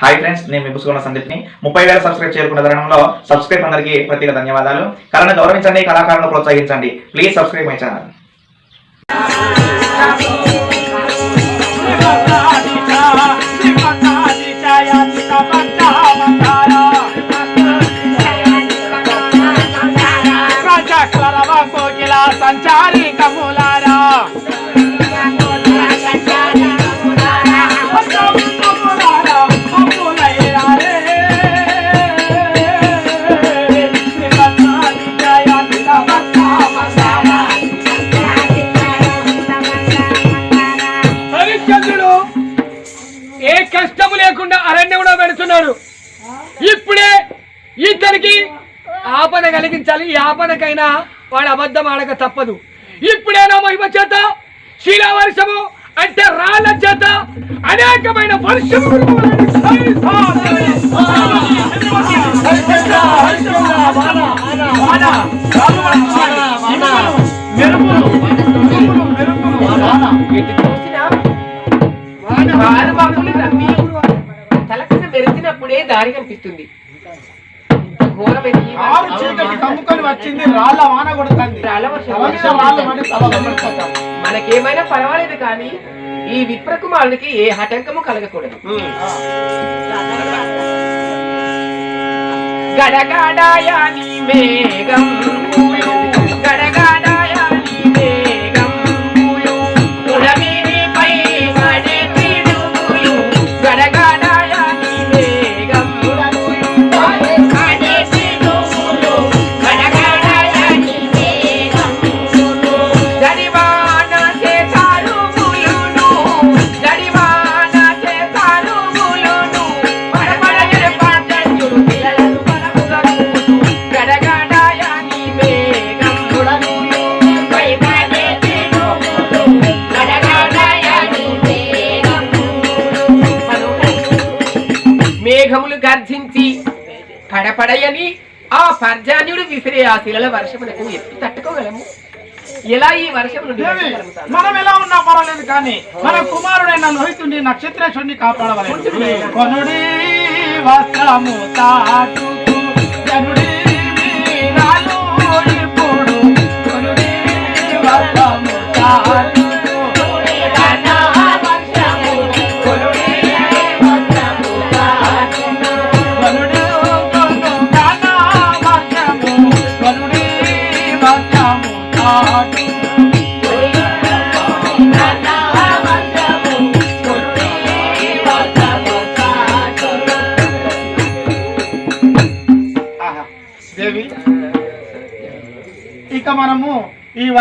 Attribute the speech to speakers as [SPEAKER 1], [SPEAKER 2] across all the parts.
[SPEAKER 1] Hi friends నేను మీ పుసుకున్న సందీప్ని. ముప్పై వేల సబ్స్క్రైబ్ చేరుకున్న తరుణంలో సబ్స్క్రైబ్ అందరికీ ప్రత్యేక ధన్యవాదాలు. కళను గౌరవించండి కళాకారులను ప్రోత్సహించండి. ప్లీజ్ సబ్స్క్రైబ్ మై ఛానల్
[SPEAKER 2] కలిగించాలి ఈ వాడు అబద్ధం ఆడక తప్పదు. ఇప్పుడేనా మహిమ చేత శిలావర్షము అంటే రాళ్ళ చేత అనేకమైన వర్షము
[SPEAKER 3] తలకిన మెరిచినప్పుడే దారి కనిపిస్తుంది.
[SPEAKER 2] ఆరు చీకటి కమ్ముకొని వచ్చింది రాళ్ళ వాన కొడుతుంది.
[SPEAKER 3] మనకేమైనా పర్వాలేదు కానీ ఈ విప్రకుమారునికి ఏ హటంకము కలగకూడదు. మేఘం పూయు, మేఘములు గర్జించి పడపడయని ఆ పర్జాన్యుడు విసిరే ఆ శిలల వర్షమునకు ఎత్తు తట్టుకోగలము ఎలా ఈ వర్షం?
[SPEAKER 2] మనం ఎలా ఉన్నా పర్వాలేదు కానీ మన కుమారుడైన లోహితుడిని నక్షత్రేశ్వరుని కాపాడవలేదు కొనుడి వస్త్రము తాటుకు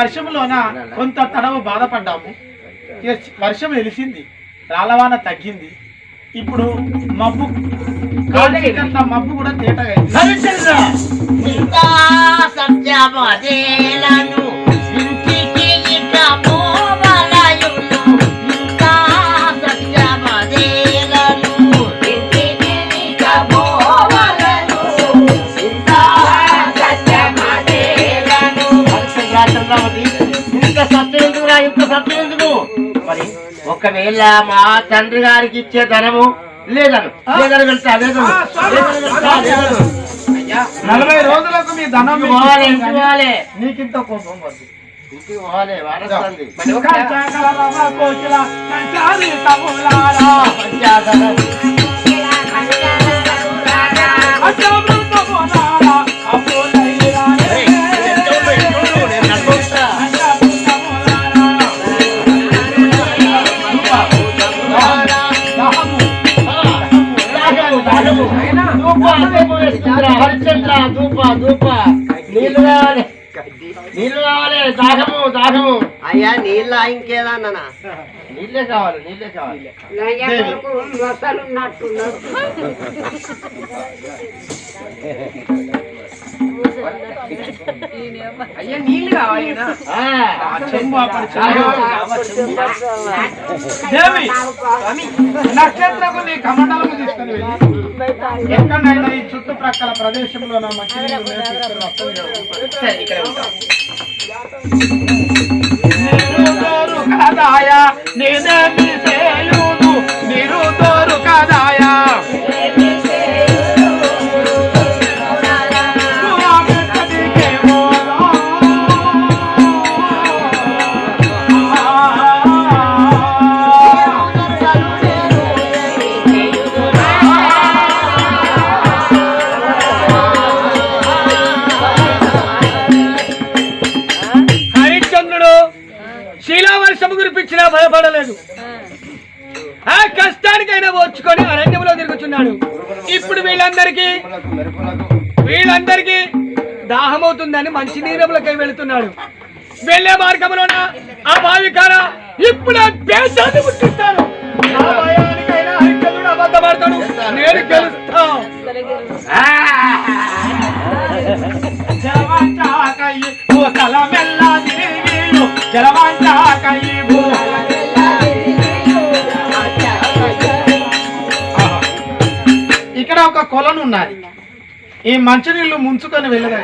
[SPEAKER 2] వర్షంలోన కొంత తడవు బాధపడ్డాము. వర్షం వెలిసింది రాలవాన తగ్గింది. ఇప్పుడు మబ్బు కాదంత మబ్బు కూడా తేటగా
[SPEAKER 4] ఇంత సత్యం ఎందుకు? మరి ఒకవేళ మా తండ్రి గారికి ఇచ్చే ధనము లేదను. లేదని వెళ్తా లేదను.
[SPEAKER 2] నలభై రోజులకు మీ ధనం
[SPEAKER 4] ఇంటికి పోవాలి ఇంటికి పోవాలి.
[SPEAKER 2] నీకింత కోపం వద్దు.
[SPEAKER 4] ఇంటికి పోవాలి వారస్తుంది ధూప ధూప. నీళ్ళు కావాలి. నీళ్ళు కావాలి. దాహము దాహము.
[SPEAKER 5] అయ్యా నీళ్ళ ఇంకేదన్నా
[SPEAKER 4] నీళ్ళే కావాలి నీళ్ళే
[SPEAKER 3] అయ్యా
[SPEAKER 2] నక్షత్రకు నీ కమండలము తీసుకొని వెళ్ళి. ఎక్కడైనా ఈ చుట్టుప్రక్కల ప్రదేశంలో నా మంచి ఉన్నాయి, తీసుకొని వస్తుంది
[SPEAKER 1] దాహమవుతుందని మంచి నీరములకై వెళుతున్నాడు. వెళ్ళే మార్గంలోన ఆ భావికార ఇప్పుడు ఆ దేశాన్ని అబద్ధపడతాడు నేను గెలుస్తా.
[SPEAKER 2] జలవంచాకయ్యి భూతల మెల్ల తిరిగియు జలవంచాకయ్యి భూతల ఆహా. ఇక్కడ ఒక కొలను ఉన్నది. ఈ మంచినీళ్ళు ముంచుకొని వెళ్ళదాం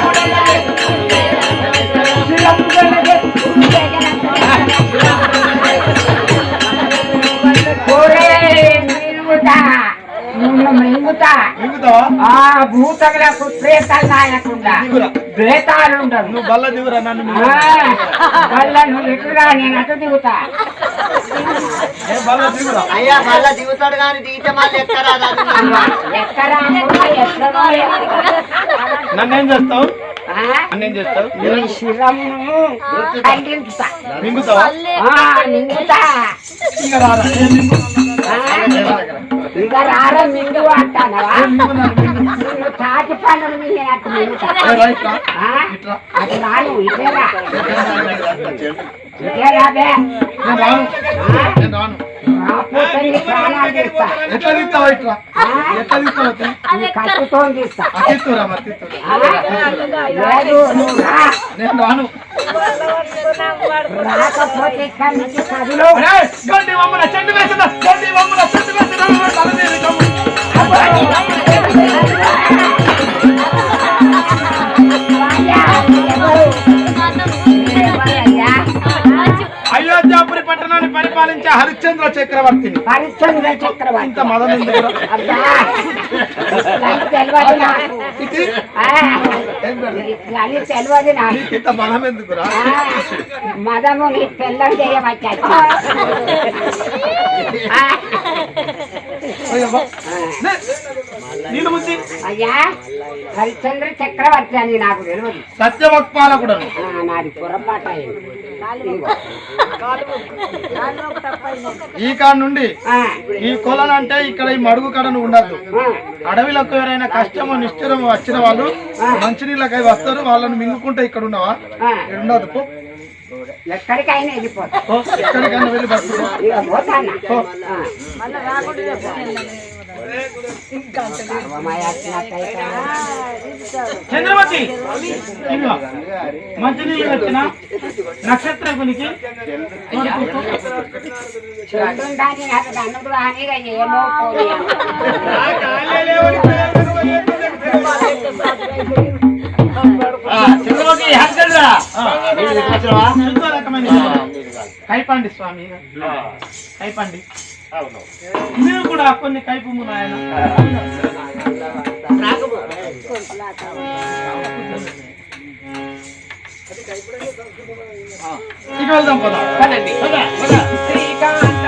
[SPEAKER 1] భూతములకు ప్రేతాలు నాయకుండా? ప్రేతాలు ఉండవు
[SPEAKER 2] నువ్వు బల్ల దిగురా నన్ను.
[SPEAKER 1] మళ్ళా నువ్వు నేను అటు దిగుతా.
[SPEAKER 2] ఏ బల్ల దిగురా
[SPEAKER 6] అయ్యా దిగుతాడు కానీ దిగితే మళ్ళీ ఎక్కరా
[SPEAKER 1] ఎక్కడా ఎక్కడో
[SPEAKER 2] నన్ను ఏం చేస్తావు?
[SPEAKER 1] ఆ?
[SPEAKER 2] నన్ను ఏం చేస్తావు
[SPEAKER 1] శిరమును ఖండించుతా నింగుతా.
[SPEAKER 2] ఇక రారా?
[SPEAKER 1] ఇక రార? మింగు అంటానవా? తాటి పనులు మింగినట్టు మింగుతా
[SPEAKER 2] ఏ రైట్ రా
[SPEAKER 1] ఆ?
[SPEAKER 2] ఇట్రా
[SPEAKER 1] అటు రాను ఇటేరా ఇటేరా బే
[SPEAKER 2] నేను రాను నేను రాను
[SPEAKER 1] రాకపోతే నీ ప్రాణాలు తీస్తా
[SPEAKER 2] ఎట్లా తీస్తావా ఇట్లా
[SPEAKER 1] ఆ?
[SPEAKER 2] ఎట్లా తీస్తావా
[SPEAKER 1] నీ కట్టుతో తీస్తా
[SPEAKER 2] అతిత్తురా మరి తిత్తురా
[SPEAKER 1] ఆ? లేదు నువ్వు రా
[SPEAKER 2] నేను రాను
[SPEAKER 1] రాకపోతే ఇక్కడి నుంచి కదిలో
[SPEAKER 2] అరే, గడ్డి వమ్మున చెండు వేసిందా గడ్డి వమ్మున చెండు వేసిందా తలదేవి కమ్ము. అయోధ్యాపురి పట్టణాన్ని పరిపాలించే హరిశ్చంద్ర చక్రవర్తిని.
[SPEAKER 1] హరిశ్చంద్ర చక్రవర్తి.
[SPEAKER 2] ఇంత మదం
[SPEAKER 1] తెలియదు నాకు
[SPEAKER 2] ఇది
[SPEAKER 1] ఆ, అని తెలియదు నాకు.
[SPEAKER 2] నీకు ఇంత మదం ఎందుకురా?
[SPEAKER 1] ఆ, మదము నీ పిల్లం చేయవచ్చా అయ్యా హరిశ్చంద్ర చక్రవర్తి అని నాకు తెలియదు.
[SPEAKER 2] సత్యవక్పాలకుడను.
[SPEAKER 1] ఆ, నాది పొరపాటు.
[SPEAKER 2] ఈ కాడ నుండి ఈ కొలను అంటే ఇక్కడ ఈ మడుగు కడను ఉండద్దు. అడవిలకు ఎవరైనా కష్టము నిష్ఠురము వచ్చిన వాళ్ళు మంచినీళ్ళకై వస్తారు. వాళ్ళని మింగుకుంటే ఇక్కడ ఉన్నావా? ఉండదు.
[SPEAKER 1] ఎక్కడికైనా వెళ్ళిపోతా.
[SPEAKER 2] పో. ఎక్కడికైనా వెళ్ళి చంద్రమతి మంచినీళ్ళు వచ్చిన నక్షత్రకునికి
[SPEAKER 1] చూడుండాలి నాకు దండదు కానీ ఇక ఏమో
[SPEAKER 2] కైపండి స్వామి. కైపండి. మీరు కూడా కొన్ని కైపు నాయన ఇక వెళ్దాం పోదాం.
[SPEAKER 1] పదండి శ్రీకాంత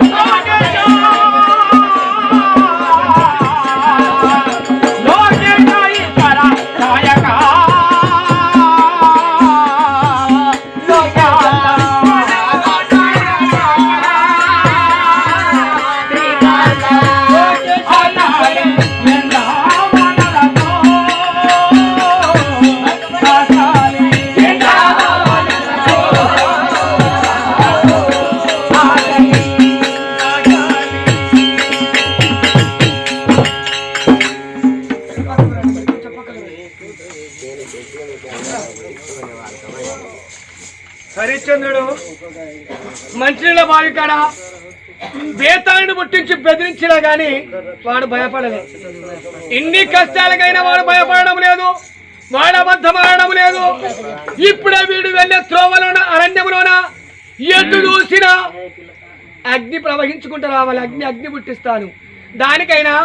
[SPEAKER 1] హరిశ్చంద్రుడు మంచినీళ్ళ బావి కాడ బేతాళుని ముట్టించి బెదిరించినా గాని వాడు భయపడలేదు. ఎన్ని కష్టాలకైనా వాడు భయపడడం లేదు. వాడు అబద్ధమాడడం లేదు. ఇప్పుడే వీడు వెళ్ళే త్రోవలోన అరణ్యంలోన ఎటు చూసినా అగ్ని ప్రవహించుకుంటూ రావాలి. అగ్ని అగ్ని పుట్టిస్తాను దానికైనా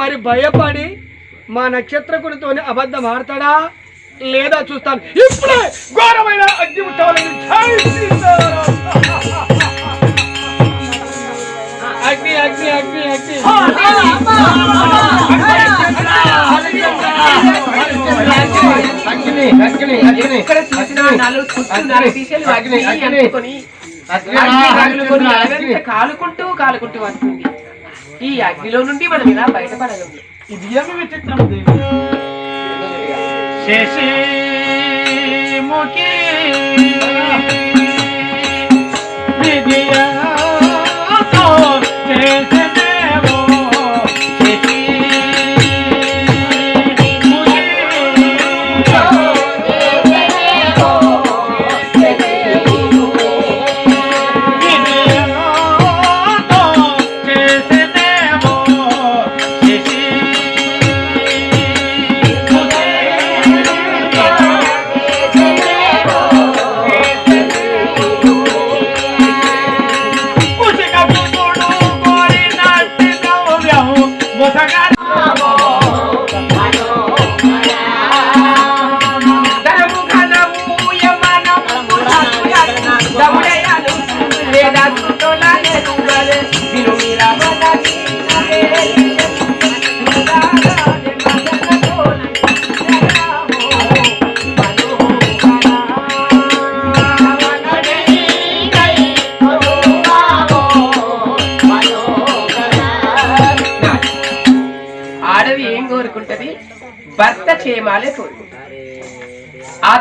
[SPEAKER 1] మరి భయపడి మా నక్షత్రకుడితోనే అబద్ధం ఆడతాడా? లేదా చూస్తాను. ఇప్పుడే ఘోరమైన అగ్ని పుట్టవాలని జై శ్రీరామ్. అగ్ని అగ్ని అగ్ని అగ్ని.
[SPEAKER 4] అగ్ని అగ్ని అగ్ని.
[SPEAKER 3] ఎక్కడ చూసినా నాలుగు చుట్టూ నాలుగు దిశలు అగ్ని
[SPEAKER 4] అగ్ని.
[SPEAKER 3] అంటుకొని
[SPEAKER 4] అగ్ని.
[SPEAKER 3] అగ్ని రగులుకొని
[SPEAKER 4] అగ్ని.
[SPEAKER 3] అదంతా కాలుకుంటూ కాలుకుంటూ వస్తుంది. ఈ అగ్నిలో నుండి మనం ఇలా బయటపడగలం.
[SPEAKER 2] ఇది ఏమి విచిత్రం దేవి శశి ముఖి విజయతో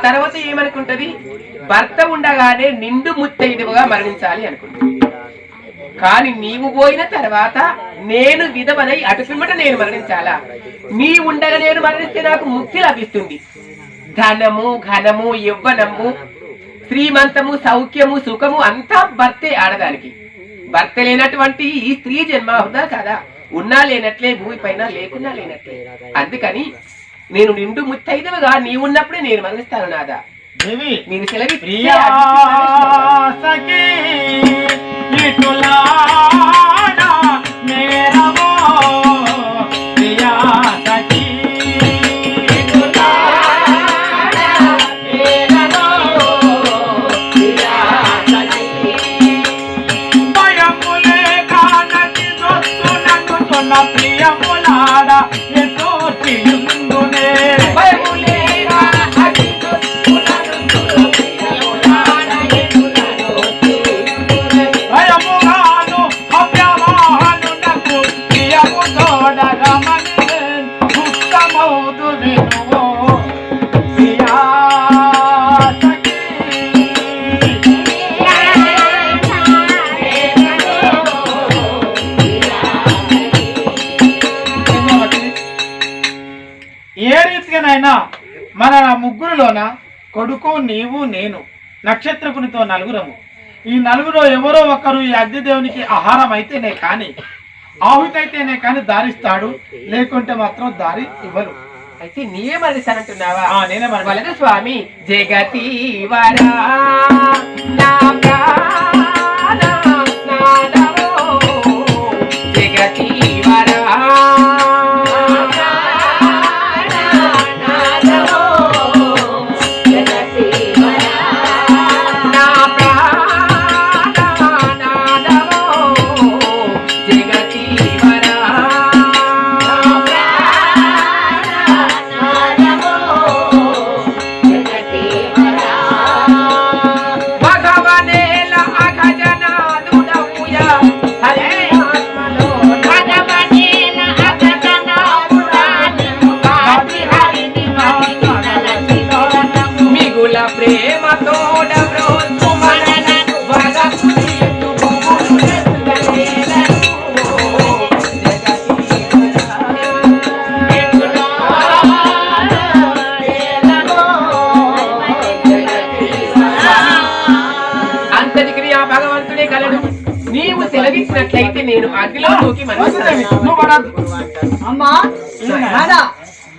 [SPEAKER 3] తర్వాత ఏమనుకుంటది? భర్త ఉండగానే నిండు ముత్తైదువుగా మరణించాలి అనుకుంటుంది. కానీ నీవు పోయిన తర్వాత నేను విధవనై అటుపిమ్మట నేను మరణించాలా? నీ ఉండగా నేను మరణిస్తే నాకు ముక్తి లభిస్తుంది. ధనము ఘనము యవ్వనము శ్రీమంతము సౌఖ్యము సుఖము అంతా భర్తే ఆడదానికి. భర్త లేనటువంటి ఈ స్త్రీ జన్మ కదా? ఉన్నా లేనట్లే భూమి పైన లేకున్నా లేనట్లే. అందుకని నేను నిండు ముత్తైదవగా నీ ఉన్నప్పుడే నేను మరణిస్తాను నాదా.
[SPEAKER 2] దేవి
[SPEAKER 3] మీరు సెలవి
[SPEAKER 2] ప్రియా సఖీ నీవు నేను. నక్షత్రకునితో నలుగురము. ఈ నలుగురు ఎవరో ఒకరు ఈ అగ్నిదేవునికి ఆహారం అయితేనే కాని ఆహుతి అయితేనే కాని దారిస్తాడు లేకుంటే మాత్రం దారి ఇవ్వరు
[SPEAKER 3] అయితే నీవే మరణిస్తానంటున్నావా?
[SPEAKER 2] ఆ, నేనే.
[SPEAKER 3] వలదు స్వామి జగతి వరా సెలవిచ్చినట్లయితే నేను.
[SPEAKER 6] అమ్మా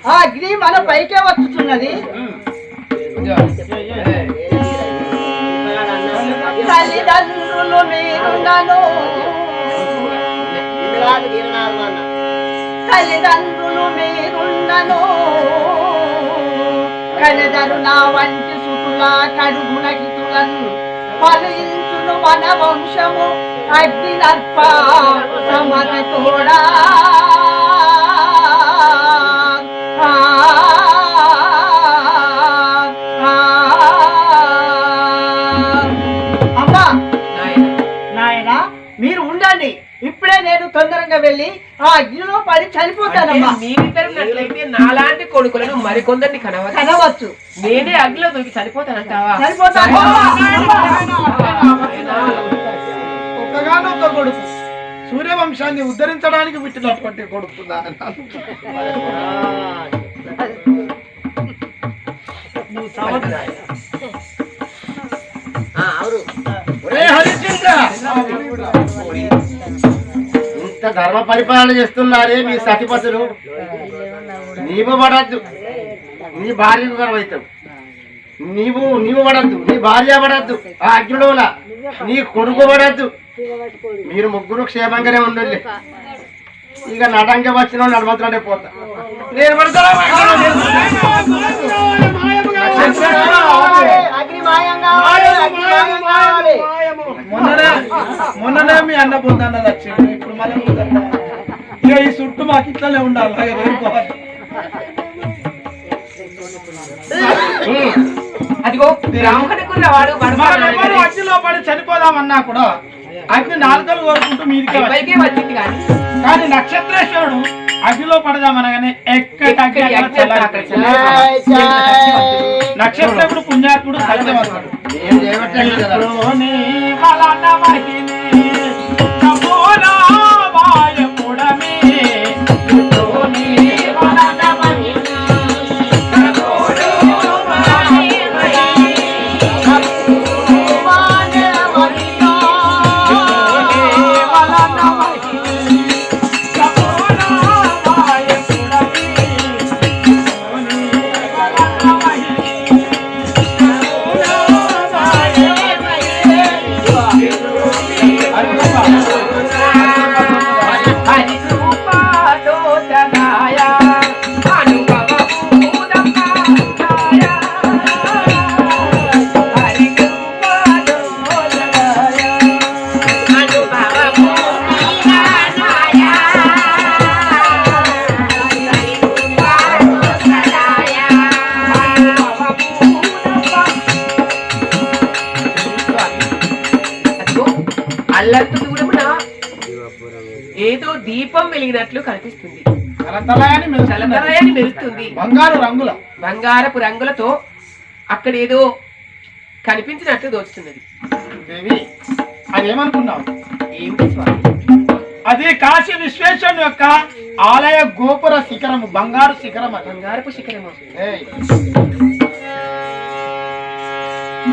[SPEAKER 6] ఆ అగ్ని మన పైకే వచ్చుతున్నది తల్లిదండ్రులు మీరుండను తల్లిదండ్రులు మీరుండను కనెదరు నా వంటి సుతుల కడుగున హితులను పలించును మన వంశము. అగ్ని నర్ప సమతి తోడా మీరు ఉండండి. ఇప్పుడే నేను తొందరగా వెళ్ళి ఆ అగ్నిలో పడి చనిపోతానమ్మా.
[SPEAKER 3] మీరిద్దరున్నట్లయితే నాలాంటి కొడుకులను మరికొందరిని కనవచ్చు
[SPEAKER 6] కనవచ్చు
[SPEAKER 3] నేనే అగ్నిలో దూకి చనిపోతానంటావా?
[SPEAKER 6] చనిపోతాను.
[SPEAKER 2] ఒక్కగానొక్క కొడుకు. సూర్యవంశాన్ని ఉద్ధరించడానికి పుట్టినటువంటి కొడుకు
[SPEAKER 4] ఇంత ధర్మ పరిపాలన చేస్తున్నారే మీ సతిపతులు నీవు పడద్దు. నీ భార్యకు గర్వైతావు నీవు నీవు పడద్దు. నీ భార్య పడద్దు. ఆ అగ్నిడోల నీ కొడుకు పడద్దు. మీరు ముగ్గురు క్షేమంగానే ఉండండి. ఇక నటంగా వచ్చిన వాళ్ళు పోతా. నేను
[SPEAKER 2] మొన్ననే మొన్ననే మీ అన్న పొందన్నది వచ్చింది ఇప్పుడు మళ్ళీ పొందన్న. ఇక ఈ చుట్టూ మాకు ఇట్లనే ఉండాలి.
[SPEAKER 3] అదిగో
[SPEAKER 2] అగ్నిలో పడి చనిపోదామన్నా కూడా అగ్ని నాలుకలు కోరుకుంటూ మీదికే వచ్చింది.
[SPEAKER 3] పైకే వచ్చింది కానీ.
[SPEAKER 2] కానీ నక్షత్రేశ్వరుడు అగ్నిలో పడదామనగానే ఎక్కడి నక్షత్రకుడు పుణ్యాత్ముడు సత్యవంతుడు.
[SPEAKER 3] ఏదో దీపం వెలిగినట్లు కనిపిస్తుంది. మెరుస్తుంది.
[SPEAKER 2] బంగారు రంగుల.
[SPEAKER 3] బంగారపు రంగులతో అక్కడ ఏదో కనిపించినట్లు దోచుతున్నది
[SPEAKER 2] దేవి అదేమనుకున్నావు
[SPEAKER 3] ఏమిటి స్వామి?
[SPEAKER 2] అది కాశీ విశ్వేశ్వరుని యొక్క ఆలయ గోపుర శిఖరము బంగారు శిఖరం
[SPEAKER 3] బంగారపు శిఖరము.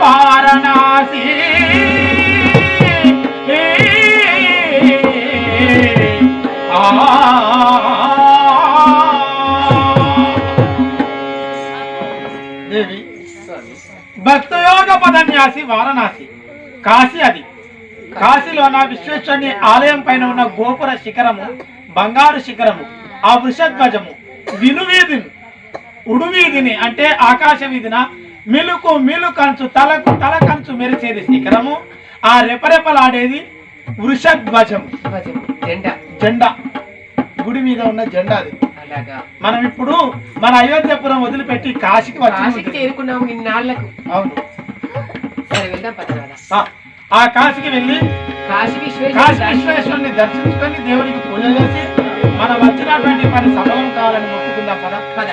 [SPEAKER 2] వారణాసి దేవి భక్తయోగ పదన్యాసి వారణాసి కాశీ అది కాశీలో నా విశ్వేశ్వరుని ఆలయం పైన ఉన్న గోపుర శిఖరము బంగారు శిఖరము ఆ వృషధ్వజము వినువీధిని ఉడువీధిని అంటే ఆకాశ వీధిన మిలుకు మిలు కంచు తలకు తల కంచు మెరిసేది శిఖరము. ఆ రెపరెపలాడేది వృషధ్వజము
[SPEAKER 3] ధ్వజము జెండా.
[SPEAKER 2] జెండా. గుడి మీద ఉన్న జెండా అది. మనం ఇప్పుడు మన అయోధ్యపురం వదిలిపెట్టి కాశీకి
[SPEAKER 3] కాశీకి
[SPEAKER 2] వచ్చి
[SPEAKER 3] చేరుకున్నాము ఇన్నాళ్ళకు.
[SPEAKER 2] అవును.
[SPEAKER 3] సరే వెళ్దాం
[SPEAKER 2] ఆ, కాశీకి వెళ్ళి
[SPEAKER 3] కాశీ
[SPEAKER 2] కాశీ
[SPEAKER 3] విశ్వేశ్వర
[SPEAKER 2] విశ్వేశ్వరుని దర్శించుకొని దేవునికి పూజ చేసి మనం వచ్చినటువంటి పని సఫలం కావాలని మొక్కుకుందాం కదా
[SPEAKER 3] పద.